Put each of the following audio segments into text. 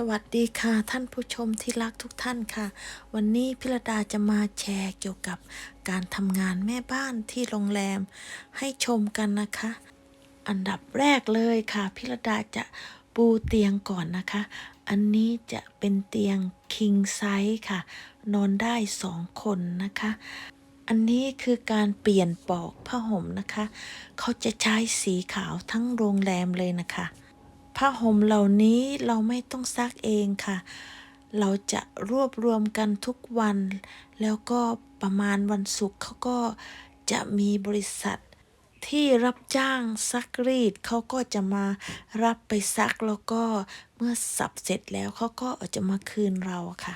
สวัสดีค่ะท่านผู้ชมที่รักทุกท่านค่ะ วันนี้พิรดาจะมาแชร์เกี่ยวกับการทำงานแม่บ้านที่โรงแรม ให้ชมกันนะคะ อันดับแรกเลยค่ะ พิรดาจะปูเตียงก่อนนะคะ อันนี้จะเป็นเตียง king size ค่ะ นอนได้สองคนนะคะ อันนี้คือการเปลี่ยนปลอกผ้าห่มนะคะ เขาจะใช้สีขาวทั้งโรงแรมเลยนะคะ ผ้าห่มเหล่านี้เราไม่ต้องซักเองค่ะ เราจะรวบรวมกันทุกวัน แล้วก็ประมาณวันศุกร์เขาก็จะมีบริษัทที่รับจ้างซักรีดเขาก็จะมารับไปซักแล้วก็เมื่อสับเสร็จแล้วเขาก็อาจะมาคืนเราค่ะ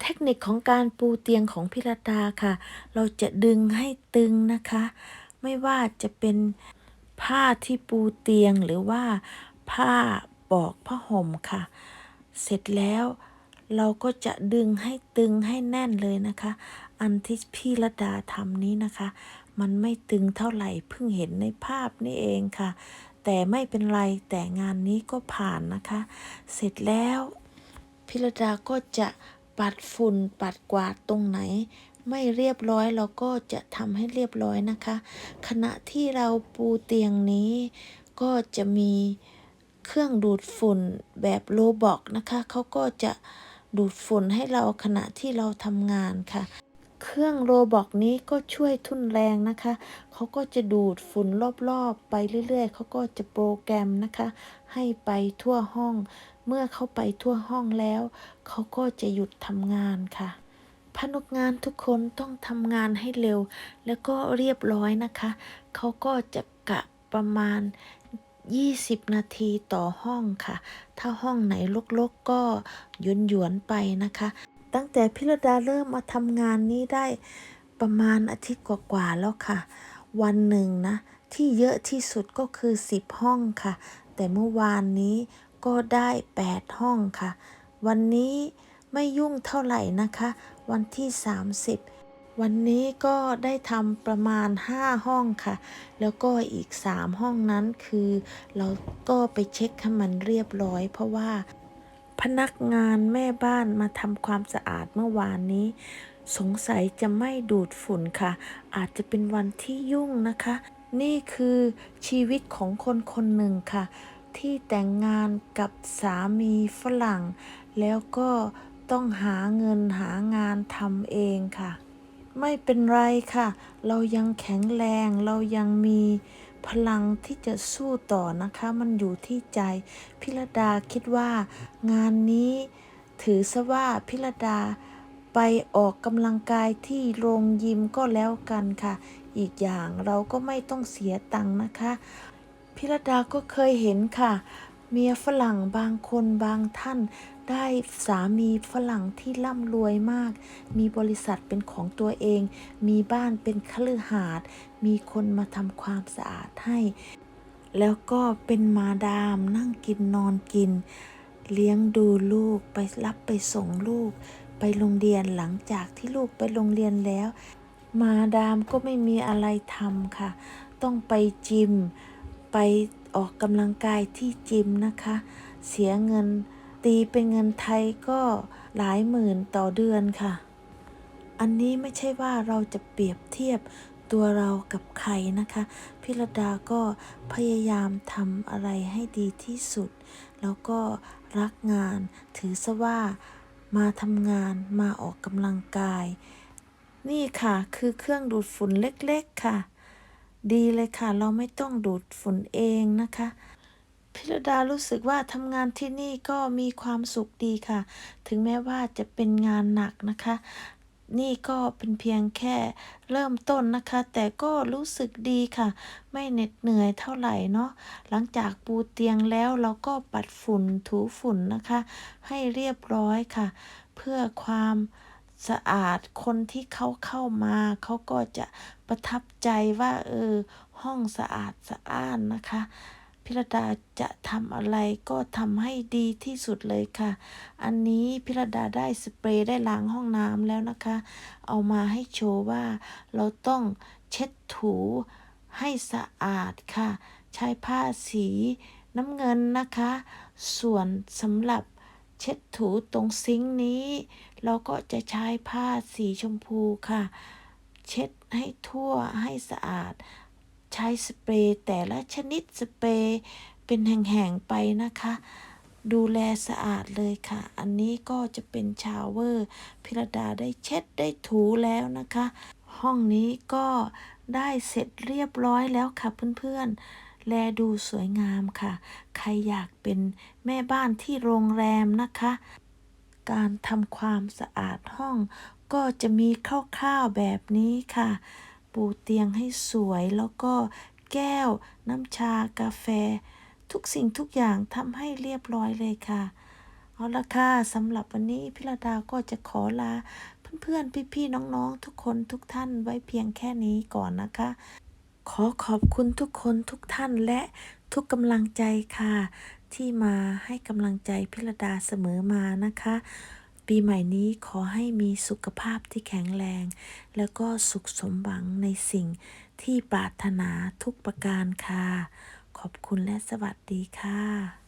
เทคนิคของการปูเตียงของพิรดาค่ะ เราจะดึงให้ตึงนะคะ ไม่ว่าจะเป็นผ้าที่ปูเตียงหรือว่า ผ้าปอกผ้าห่มค่ะ เสร็จแล้วเราก็จะดึงให้ตึงให้แน่นเลยนะคะ อันที่พี่ระดาทำนี้นะคะ มันไม่ตึงเท่าไหร่เพิ่งเห็นในภาพนี่เองค่ะ แต่ไม่เป็นไรแต่งานนี้ก็ผ่านนะคะ เสร็จแล้วพิรดาก็จะปัดฝุ่นปัดกวาดตรงไหน ไม่เรียบร้อยเราก็จะทำให้เรียบร้อยนะคะ ขณะที่เราปูเตียงนี้ก็จะมี เครื่องดูดฝุ่นแบบโลบอกนะคะเขาก็จะดูดฝุ่นให้เราขณะที่เราทำงานค่ะ เครื่องโรบอกนี้ก็ช่วยทุ่นแรงนะคะเขาก็จะดูดฝุ่นรอบๆ ไปเรื่อยๆเขาก็จะโปรแกรมนะคะ ให้ไปทั่วห้อง เมื่อเขาไปทั่วห้องแล้วเขาก็จะหยุดทำงานค่ะพนักงานทุกคนต้องทำงานให้เร็ว แล้วก็เรียบร้อยนะคะ เขาก็จะกะประมาณ 20 นาทีต่อห้องค่ะ ถ้าห้องไหนลกๆก็หยวนหยวนๆไปนะคะ ตั้งแต่พิรดาเริ่มมาทำงานนี้ได้ประมาณอาทิตย์กว่าๆแล้วค่ะ วันหนึ่งนะ ที่เยอะที่สุดก็คือ 10 ห้องค่ะ แต่เมื่อวานนี้ก็ได้ 8 ห้องค่ะ วันนี้ไม่ยุ่งเท่าไหร่นะคะ วันที่ 30 วันนี้ก็ได้ทำประมาณ 5 ห้องค่ะ แล้วก็อีก 3 ห้องนั้นคือ เราก็ไปเช็คให้มันเรียบร้อย เพราะว่าพนักงานแม่บ้านมาทำความสะอาดเมื่อวานนี้ สงสัยจะไม่ดูดฝุ่นค่ะ อาจจะเป็นวันที่ยุ่งนะคะ นี่คือชีวิตของคนคนหนึ่งค่ะ ที่แต่งงานกับสามีฝรั่ง แล้วก็ต้องหาเงินหางานทำเองค่ะ ไม่เป็นไรค่ะ เรายังแข็งแรง เรายังมีพลังที่จะสู้ต่อนะคะ มันอยู่ที่ใจ พิรดาคิดว่างานนี้ถือซะว่าพิรดาไปออกกำลังกายที่โรงยิมก็แล้วกันค่ะ อีกอย่างเราก็ไม่ต้องเสียตังค์นะคะ พิรดาก็เคยเห็นค่ะ เมียฝรั่งบางคนบางท่าน ได้สามีฝรั่งที่ร่ำรวยมาก มีบริษัทเป็นของตัวเอง มีบ้านเป็นคฤหาสน์มีคนมาทำความสะอาดให้ แล้วก็เป็นมาดามนั่งกินนอนกิน เลี้ยงดูลูกไปรับไปส่งลูก ไปโรงเรียนหลังจากที่ลูกไปโรงเรียนแล้ว มาดามก็ไม่มีอะไรทำค่ะ ต้องไปจิม ไปออกกำลังกายที่จิมนะคะ เสียเงิน ตีเป็นเงินไทยก็หลายหมื่นต่อเดือนค่ะ อันนี้ไม่ใช่ว่าเราจะเปรียบเทียบตัวเรากับใครนะคะพิรดาก็พยายามทำอะไรให้ดีที่สุด แล้วก็รักงานถือซะว่ามาทำงานมาออกกำลังกาย นี่ค่ะคือเครื่องดูดฝุ่นเล็กๆค่ะ ดีเลยค่ะ เราไม่ต้องดูดฝุ่นเองนะคะ พิรดารู้สึกว่าทำงานที่นี่ก็มีความสุขดีค่ะ ถึงแม้ว่าจะเป็นงานหนักนะคะ นี่ก็เป็นเพียงแค่เริ่มต้นนะคะ แต่ก็รู้สึกดีค่ะ ไม่เหน็ดเหนื่อยเท่าไหร่เนาะหลังจากปูเตียงแล้วเราก็ปัดฝุ่นถูฝุ่นนะคะ ให้เรียบร้อยค่ะ เพื่อความสะอาดคนที่เขาเข้ามาเขาก็จะประทับใจว่าเออห้องสะอาดสะอ้านนะคะ พิรดาจะทำอะไรก็ทำให้ดีที่สุดเลยค่ะ อันนี้พิรดาได้สเปรย์ได้ล้างห้องน้ำแล้วนะคะ เอามาให้โชว์ว่า เราต้องเช็ดถูให้สะอาดค่ะ ใช้ผ้าสีน้ำเงินนะคะ ส่วนสำหรับเช็ดถูตรงซิงค์นี้ เราก็จะใช้ผ้าสีชมพูค่ะ เช็ดให้ทั่วให้สะอาด ใช้สเปรย์แต่ละชนิดสเปรย์เป็นแห่งๆไปนะคะ ดูแลสะอาดเลยค่ะ อันนี้ก็จะเป็นชาวเวอร์ พิรดาได้เช็ดได้ถูแล้วนะคะ ห้องนี้ก็ได้เสร็จเรียบร้อยแล้วค่ะเพื่อนๆ แลดูสวยงามค่ะ ใครอยากเป็นแม่บ้านที่โรงแรมนะคะ การทำความสะอาดห้องก็จะมีคร่าวๆแบบนี้ค่ะ ปูเตียงให้สวยแล้วก็แก้ว น้ำชากาแฟ ทุกสิ่งทุกอย่างทำให้เรียบร้อยเลยค่ะ เอาละค่ะสำหรับวันนี้พิรดาก็จะขอลา เพื่อนๆ พี่ๆ น้องๆ ทุกคนทุกท่านไว้เพียงแค่นี้ก่อนนะคะ ขอขอบคุณทุกคนทุกท่านและทุกกำลังใจค่ะ ที่มาให้กำลังใจพิรดาเสมอมานะคะ ปีใหม่นี้ขอให้มีสุขภาพที่แข็งแรง แล้วก็สุขสมหวังในสิ่งที่ปรารถนาทุกประการค่ะ ขอบคุณและสวัสดีค่ะ